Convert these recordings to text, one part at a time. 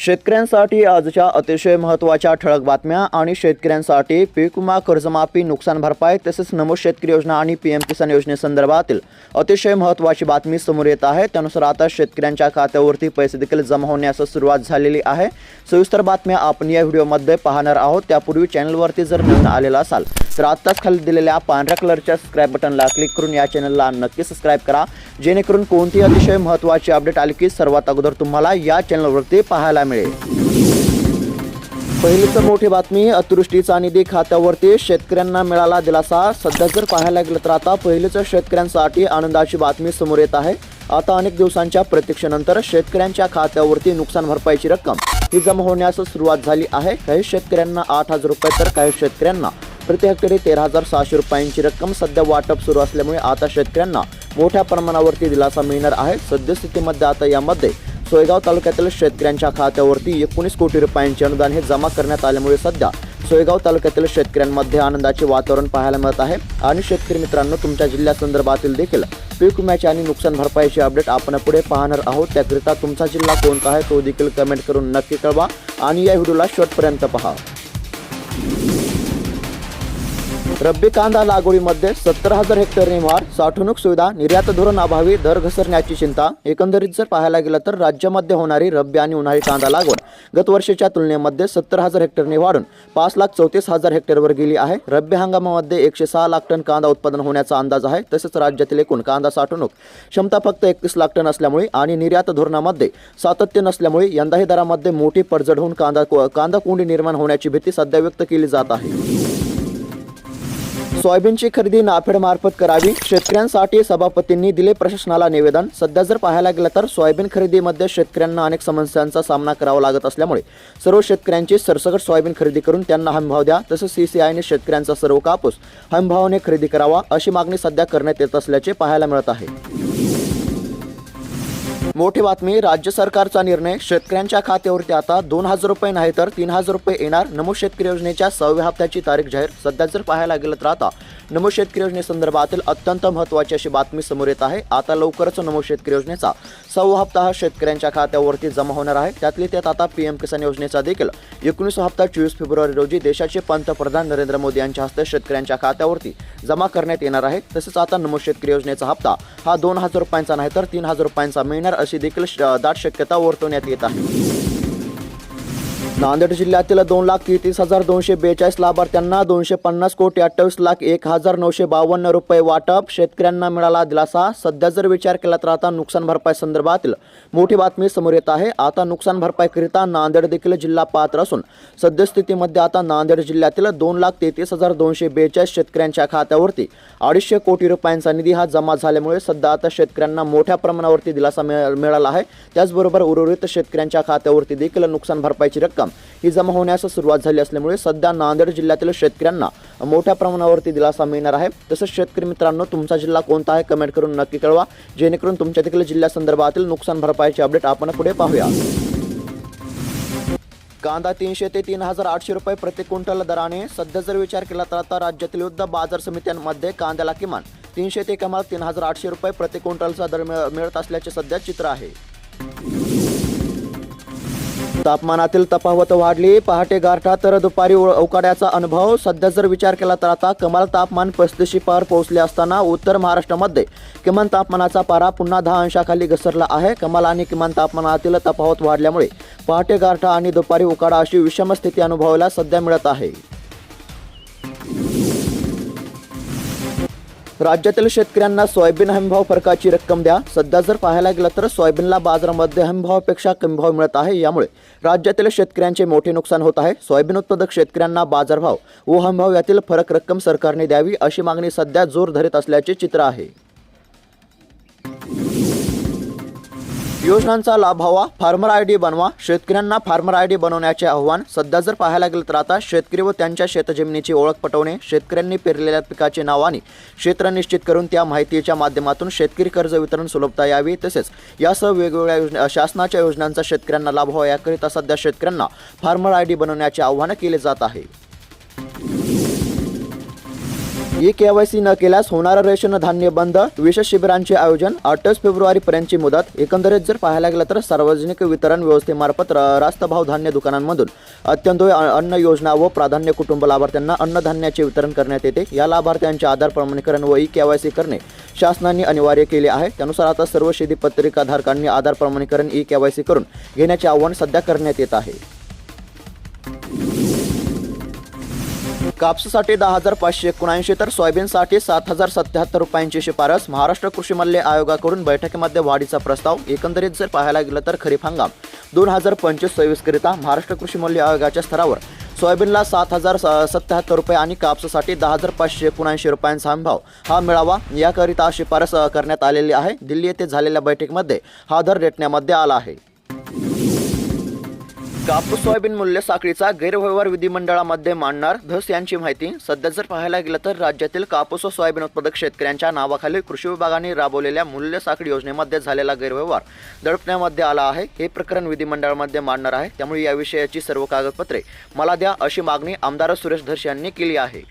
शेतकऱ्यांसाठी आजच्या अतिशय महत्त्वाच्या ठळक बातम्या आणि शेतकऱ्यांसाठी पीक विमा कर्जमाफी नुकसान भरपाई तसेच नमो शेतकरी योजना आणि पी एम किसान योजनेसंदर्भातील अतिशय महत्त्वाची बातमी समोर येत आहे. त्यानुसार आता शेतकऱ्यांच्या खात्यावरती पैसे देखील जमा होण्यास सुरुवात झालेली आहे. सविस्तर बातम्या आपण या व्हिडिओमध्ये पाहणार आहोत. त्यापूर्वी चॅनलवरती जर नवीन आलेला असाल तर आत्ताच खाली दिलेल्या पांढऱ्या कलरच्या सबस्क्राईब बटनला क्लिक करून या चॅनलला नक्की सबस्क्राईब करा जेणेकरून कोणतीही अतिशय महत्त्वाची अपडेट आली की सर्वात अगोदर तुम्हाला या चॅनलवरती पाहायला मिळेल. पहिलीच मोठी बातमी अतिवृष्टीचा निधी खात्यावरती शेतकऱ्यांना मिळाला दिलासा. सध्या जर पाहायला गेलं तर आता पहिलीच शेतकऱ्यांसाठी आनंदाची बातमी समोर येत आहे. आता अनेक दिवसांच्या प्रतीक्षेनंतर शेतकऱ्यांच्या खात्यावरती नुकसान भरपाईची रक्कम. ही जमा होण्यास सुरुवात झाली आहे. काही शेतकऱ्यांना आठ हजार रुपये तर काही शेतकऱ्यांना. प्रति हेक्टरी तेरा हजार सहाशे रुपयांची रक्कम सध्या वाटप सुरू असल्यामुळे आता शेतकऱ्यांना मोठ्या प्रमाणावरती दिलासा मिळणार आहे. सद्यस्थितीमध्ये आता यामध्ये सोयगाव तालुक्यातील शेतकऱ्यांच्या खात्यावरती एकोणीस कोटी रुपयांचे अनुदान हे जमा करण्यात आल्यामुळे सध्या सोयगाव तालुक्यातील शेतकऱ्यांमध्ये आनंदाचे वातावरण पाहायला मिळत आहे. आणि शेतकरी मित्रांनो तुमच्या जिल्ह्यासंदर्भातील देखील पीक विम्याची आणि नुकसान भरपाईची अपडेट आपण पुढे पाहणार आहोत. त्याकरिता तुमचा जिल्हा कोणता आहे तो देखील कमेंट करून नक्की कळवा. आणि या व्हिडिओला शेवटपर्यंत पहा. रब्बी कांदा लागवडीमध्ये सत्तर हजार हेक्टरने वाढ साठवणूक सुविधा निर्यात धोरण अभावी दर घसरण्याची चिंता. एकंदरीत जर पाहायला गेलं तर राज्यामध्ये होणारी रब्बी आणि उन्हाळी कांदा लागवड गत वर्षीच्या तुलनेमध्ये सत्तर हजार हेक्टरने वाढून पाच लाख चौतीस हजार हेक्टरवर गेली आहे. रब्बी हंगामामध्ये एकशे सहा लाख टन कांदा उत्पादन होण्याचा अंदाज आहे. तसेच राज्यातील एकूण कांदा साठवणूक क्षमता फक्त एकतीस लाख टन असल्यामुळे आणि निर्यात धोरणामध्ये सातत्य नसल्यामुळे यंदाही दरामध्ये मोठी पडझड होऊन कांदा कांदा कोंडी निर्माण होण्याची भीती सध्या व्यक्त केली जात आहे. सोयाबीनची खरेदी नाफेड मार्फत करावी. शेतकऱ्यांसाठी सभापतींनी दिले प्रशासनाला निवेदन. सध्या जर पाहायला गेलं तर सोयाबीन खरेदीमध्ये शेतकऱ्यांना अनेक समस्यांचा सामना करावा लागत असल्यामुळे सर्व शेतकऱ्यांची सरसकट सोयाबीन खरेदी करून त्यांना हमीभाव द्या. तसंच सीसीआयने शेतकऱ्यांचा सर्व कापूस हमीभावाने खरेदी करावा अशी मागणी सध्या करण्यात येत असल्याचे पाहायला मिळत आहे. मोठी बातमी राज्य सरकारचा निर्णय शेतकऱ्यांच्या खात्यावरती आता दोन हजार रुपये नाही तर तीन हजार रुपये येणार नमो शेतकरी योजनेच्या सहाव्या हप्त्याची तारीख जाहीर. सध्या जर पाहायला गेलं तर आता नमो शेतकरी योजनेसंदर्भातील अत्यंत महत्त्वाची अशी बातमी समोर येत आहे. आता लवकरच नमो शेतकरी योजनेचा सहावा हप्ता हा शेतकऱ्यांच्या खात्यावरती जमा होणार आहे. त्यातली त्यात आता पी एम किसान योजनेचा देखील एकोणीस हप्ता चोवीस फेब्रुवारी रोजी देशाचे पंतप्रधान नरेंद्र मोदी यांच्या हस्ते शेतकऱ्यांच्या खात्यावरती जमा करण्यात येणार आहे. तसेच आता नमो शेतकरी योजनेचा हप्ता हा दोन हजार रुपयांचा नाही तर तीन हजार रुपयांचा मिळणार अशी देखील श- दाट शक्यता वर्तवण्यात येत आहे. नांदेड जिल्ह्यातील दोन लाख तेहतीस हजार दोनशे बेचाळीस लाभार्थ्यांना दोनशे पन्नास कोटी अठ्ठावीस लाख एक हजार नऊशे बावन्न रुपये वाटप. शेतकऱ्यांना मिळाला दिलासा. सध्या जर विचार केला तर आता नुकसान भरपाई संदर्भातील मोठी बातमी समोर येत आहे. आता नुकसान भरपाईकरिता नांदेड देखील जिल्हा पात्र असून सद्यस्थितीमध्ये आता नांदेड जिल्ह्यातील दोन लाख तेहतीस हजार दोनशे बेचाळीस शेतकऱ्यांच्या खात्यावरती अडीचशे कोटी रुपयांचा निधी हा जमा झाल्यामुळे सध्या आता शेतकऱ्यांना मोठ्या प्रमाणावरती दिलासा मिळ- मिळाला आहे. त्याचबरोबर उर्वरित शेतकऱ्यांच्या खात्यावरती देखील नुकसान भरपाईची रक्कम ही जमा होण्यास सुरुवात झाली असल्यामुळे सध्या नांदेड जिल्ह्यातील शेतकऱ्यांना मोठ्या प्रमाणावरती दिलासा मिळणार आहे. तसंच शेतकरी मित्रांनो तुमचा जिल्हा कोणता आहे कमेंट करून नक्की कळवा. जेणेकरून तुमच्या तिकडे जिल्ह्यासंदर्भातील नुकसान भरपाईची अपडेट आपण पुढे पाहूया. कांदा तीनशे ते तीन हजार आठशे रुपये प्रति क्विंटल दराने सध्या जर विचार केला तर आता राज्यातील विविध बाजार समित्यांमध्ये कांद्याला किमान तीनशे ते कमाल तीन हजार आठशे रुपये प्रति क्विंटलचा दर मिळ- मिळत असल्याचे सध्या चित्र आहे. तापमानातील तफावत वाढली. पहाटे गारठा तर दुपारी अवकाड्याचा अनुभव. सध्या जर विचार केला तर आता कमाल तापमान पस्तीसशे पार पोहोचले असताना उत्तर महाराष्ट्रामध्ये किमान तापमानाचा पारा पुन्हा दहा अंशाखाली घसरला आहे. कमाल आणि किमान तापमानातील तफावत वाढल्यामुळे पहाटे गारठा आणि दुपारी उकाडा अशी विषम स्थिती अनुभवायला सध्या मिळत आहे. राज्यातील शेतकऱ्यांना सोयाबीन हमीभाव फरकाची रक्कम द्या. सध्या जर पाहायला गेलं तर सोयाबीनला बाजारामध्ये हमीभावापेक्षा कमी भाव मिळत आहे. यामुळे राज्यातील शेतकऱ्यांचे मोठे नुकसान होत आहे. सोयाबीन उत्पादक शेतकऱ्यांना बाजारभाव व हमीभाव यातील फरक रक्कम सरकारने द्यावी अशी मागणी सध्या जोर धरीत असल्याचे चित्र आहे. योजनांचा लाभ हवा फार्मर आय डी बनवा शेतकऱ्यांना फार्मर आय डी बनवण्याचे आव्हान. सध्या जर पाहायला गेलं तर आता शेतकरी व त्यांच्या शेतजमिनीची ओळख पटवणे शेतकऱ्यांनी पेरलेल्या पिकाचे नाव आणि क्षेत्र निश्चित करून त्या माहितीच्या माध्यमातून शेतकरी कर्ज वितरण सुलभता यावी. तसेच यासह वेगवेगळ्या योजना शासनाच्या योजनांचा शेतकऱ्यांना लाभ व्हावा. याकरिता सध्या शेतकऱ्यांना फार्मर आय डी बनवण्याचे आव्हान केले जात आहे. ई केवायसी न केल्यास होणारं रेशन धान्य बंद. विशेष शिबिरांचे आयोजन अठ्ठावीस फेब्रुवारी पर्यंतची मुदत. एकंदरीत जर पाहायला गेलं तर सार्वजनिक वितरण व्यवस्थेमार्फत रास्त भाव धान्य दुकानांमधून अत्यंतोय अन्न योजना व प्राधान्य कुटुंब लाभार्थ्यांना अन्नधान्याचे वितरण करण्यात येते. या लाभार्थ्यांचे आधार प्रमाणीकरण व ई केवायसी करणे शासनाने अनिवार्य केले आहे. त्यानुसार आता सर्व शेती पत्रिकाधारकांनी आधार प्रमाणीकरण ई केवायसी करून घेण्याचे आवाहन सध्या करण्यात येत आहे. कापसासाठी दहा हजार पाचशे एकोणऐंशी तर सोयाबीनसाठी सात हजार सत्याहत्तर रुपयांची शिफारस. महाराष्ट्र कृषी मल्य आयोगाकडून बैठकीमध्ये वाढीचा प्रस्ताव. एकंदरीत जर पाहायला गेलं तर खरीप हंगाम. दोन हजार पंचवीस सव्वीसकरिता महाराष्ट्र कृषी मूल्य आयोगाच्या स्तरावर सोयाबीनला सात हजार सत्याहत्तर रुपये आणि कापसासाठी दहा हजार पाचशे एकोणऐंशी रुपयांचा हमीभाव. हा मिळावा याकरिता शिफारस करण्यात आलेली आहे. दिल्ली येथे झालेल्या बैठकीमध्ये हा दर रेटण्यामध्ये आला आहे. कापूस सोयाबीन मूल्य साखळीचा गैरव्यवहार विधिमंडळामध्ये मांडणार धस यांची माहिती. सध्या जर पाहायला गेलं तर राज्यातील कापूस व सोयाबीन उत्पादक शेतकऱ्यांच्या नावाखाली कृषी विभागाने राबवलेल्या मूल्य साखळी योजनेमध्ये झालेला गैरव्यवहार दडपण्यामध्ये आला आहे. हे प्रकरण विधिमंडळामध्ये मांडणार आहे. त्यामुळे याविषयीची सर्व कागदपत्रे मला द्या अशी मागणी आमदार सुरेश धस यांनी केली आहे.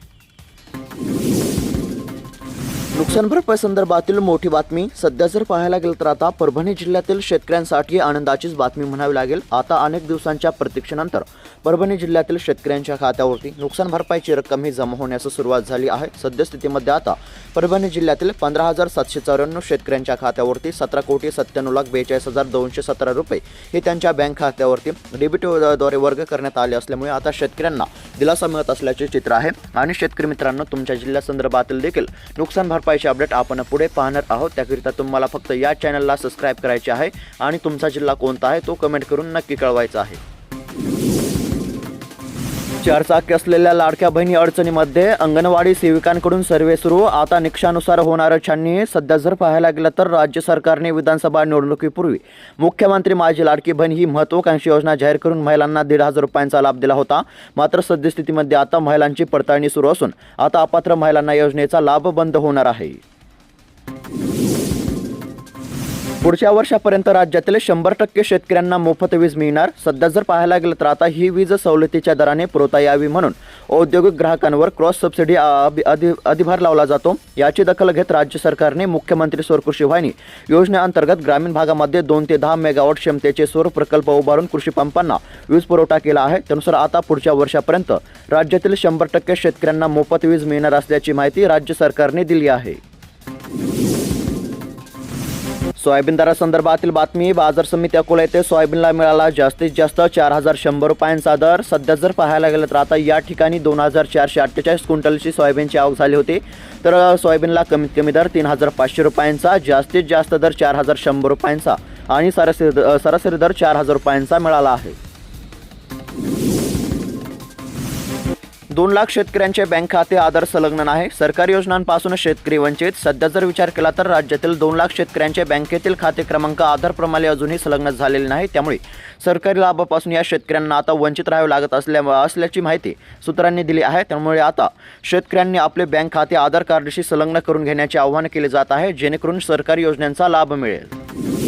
नुकसान भरपाई संदर्भातील मोठी बातमी. सध्या जर पाहायला गेलं तर आता परभणी जिल्ह्यातील शेतकऱ्यांसाठी आनंदाचीच बातमी म्हणावी लागेल. आता अनेक दिवसांच्या प्रतीक्षेनंतर परभणी जिल्ह्यातील शेतकऱ्यांच्या खात्यावरती नुकसान भरपाईची रक्कम ही जमा होण्यास सुरुवात झाली आहे. सद्यस्थितीमध्ये आता परभणी जिल्ह्यातील पंधरा हजार सातशे चौऱ्याण्णव शेतकऱ्यांच्या खात्यावरती सतरा कोटी सत्त्याण्णव लाख बेचाळीस हजार दोनशे सतरा रुपये हे त्यांच्या बँक खात्यावरती डेबिटद्वारे वर्ग करण्यात आले असल्यामुळे आता शेतकऱ्यांना दिलासा मिळत असल्याचे चित्र आहे. आणि शेतकरी मित्रांनो तुमच्या जिल्ह्यासंदर्भातील देखील नुकसान भरपाईचे अपडेट आपण पुढे पाहणार आहोत. त्याकरिता तुम्हाला फक्त या चॅनलला सबस्क्राईब करायचे आहे. आणि तुमचा जिल्हा कोणता आहे तो कमेंट करून नक्की कळवायचा आहे. चार चाकी असलेल्या लाडक्या बहिणी अडचणीमध्ये अंगणवाडी सेविकांकडून सर्वे सुरू. आता निकषानुसार होणारं छाननी सध्या जर पाहायला गेलं तर राज्य सरकारने विधानसभा निवडणुकीपूर्वी मुख्यमंत्री माझी लाडकी बहीण ही महत्वाकांक्षी योजना जाहीर करून महिलांना दीड हजार रुपयांचा लाभ दिला होता. मात्र सद्यस्थितीमध्ये आता महिलांची पडताळणी सुरू असून आता अपात्र महिलांना योजनेचा लाभ बंद होणार आहे. पुढच्या वर्षापर्यंत राज्यातील शंभर टक्के शेतकऱ्यांना मोफत वीज मिळणार. सध्या जर पाहायला गेलं तर आता ही वीज सवलतीच्या दराने पुरवता यावी म्हणून औद्योगिक ग्राहकांवर क्रॉस सबसिडी अधि- अधिभार लावला जातो. याची दखल घेत राज्य सरकारने मुख्यमंत्री सौर कृषी वाहिनी योजनेअंतर्गत ग्रामीण भागामध्ये दोन ते दहा मेगावॉट क्षमतेचे सौर प्रकल्प उभारून कृषी पंपांना वीज पुरवठा केला आहे. त्यानुसार आता पुढच्या वर्षापर्यंत राज्यातील शंभर टक्के शेतकऱ्यांना मोफत वीज मिळणार असल्याची माहिती राज्य सरकारने दिली आहे. सोयाबीन दरासंदर्भातील बातमी बाजार समिती अकोला येथे सोयाबीनला मिळाला जास्तीत जास्त चार हजार शंभर रुपयांचा दर. सध्या जर पाहायला गेलं तर आता या ठिकाणी दोन हजार चारशे अठ्ठेचाळीस क्विंटलची सोयाबीनची आवक झाली होती. तर सोयाबीनला कमीत कमी दर तीन हजार पाचशे रुपयांचा जास्तीत जास्त दर चार हजार शंभर रुपयांचा आणि सरासरी सरासरी दर चार हजार रुपयांचा मिळाला आहे. दोन लाख शेतकऱ्यांचे बँक खाते आधार संलग्न आहे सरकारी योजनांपासून शेतकरी वंचित. सध्या जर विचार केला तर राज्यातील दोन लाख शेतकऱ्यांचे बँकेतील खाते क्रमांक आधार प्रमाणे अजूनही संलग्न झालेले नाही. त्यामुळे सरकारी लाभापासून या शेतकऱ्यांना आता वंचित राहावे लागत असल्या असल्याची माहिती सूत्रांनी दिली आहे. त्यामुळे आता शेतकऱ्यांनी आपले बँक खाते आधार कार्डशी संलग्न करून घेण्याचे आवाहन केले जात आहे. जेणेकरून सरकारी योजनांचा लाभ मिळेल.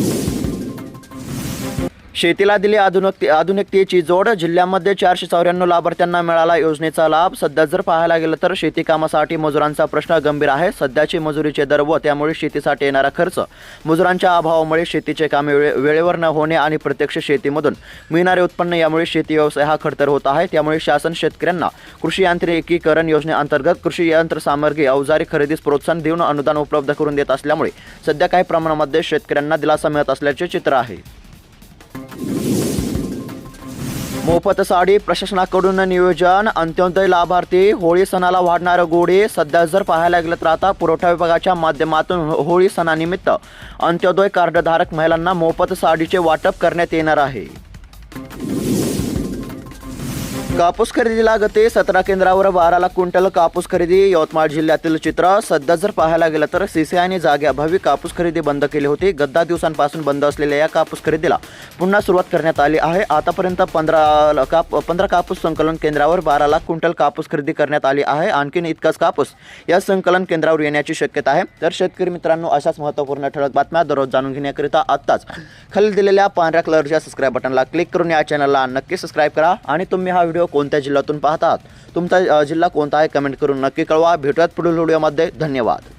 शेतीला दिली आधुनिक आधुनिकतेची जोड. जिल्ह्यामध्ये चारशे चौऱ्याण्णव लाभार्थ्यांना मिळाला योजनेचा लाभ. सध्या जर पाहायला गेलं तर शेती कामासाठी मजुरांचा प्रश्न गंभीर आहे. सध्याचे मजुरीचे दर व त्यामुळे शेतीसाठी येणारा खर्च. मजुरांच्या अभावामुळे शेतीचे कामे वेळे वेळेवर न होणे आणि प्रत्यक्ष शेतीमधून मिळणारे उत्पन्न यामुळे शेती व्यवसाय हा खडतर होत आहे. त्यामुळे शासन शेतकऱ्यांना कृषी यांत्रिकीकरण योजनेअंतर्गत कृषी यंत्रसामग्री अवजारी खरेदीस प्रोत्साहन देऊन अनुदान उपलब्ध करून देत असल्यामुळे सध्या काही प्रमाणामध्ये शेतकऱ्यांना दिलासा मिळत असल्याचे चित्र आहे. मोफत साडी प्रशासनाकडून नियोजन. अंत्योदय लाभार्थी होळी सणाला वाढणारं गोडी सध्या जर पाहायला गेलं तर आता पुरवठा विभागाच्या माध्यमातून हो- होळी सणानिमित्त अंत्योदय कार्डधारक महिलांना मोफत साडीचे वाटप करण्यात येणार आहे. कापूस खरेदीला लागते. सतरा केंद्रावर बारा लाख क्विंटल कापूस खरेदी. यवतमाळ जिल्ह्यातील चित्र सध्या जर पाहायला गेलं तर सीसीआयने जागेअभावी कापूस खरेदी बंद केली होती. गद्दा दिवसांपासून बंद असलेल्या या कापूस खरेदीला पुन्हा सुरुवात करण्यात आली आहे. आतापर्यंत पंधरा काप पंधरा कापूस संकलन केंद्रावर बारा लाख क्विंटल कापूस खरेदी करण्यात आली आहे. आणखीन इतकाच कापूस या संकलन केंद्रावर येण्याची शक्यता आहे. तर शेतकरी मित्रांनो अशाच महत्त्वपूर्ण ठळक बातम्या दररोज जाणून घेण्याकरिता आत्ताच खाली दिलेल्या पांढऱ्या कलरच्या सबस्क्राईब बटनला क्लिक करून या चॅनलला नक्की सबस्क्राईब करा आणि तुम्ही हा व्हिडिओ कोणत्या जिल्ह्यातून पाहतात? तुमचा जिल्हा कोणता आहे? कमेंट करून नक्की कळवा. भेटूयात पुढील व्हिडिओमध्ये. धन्यवाद.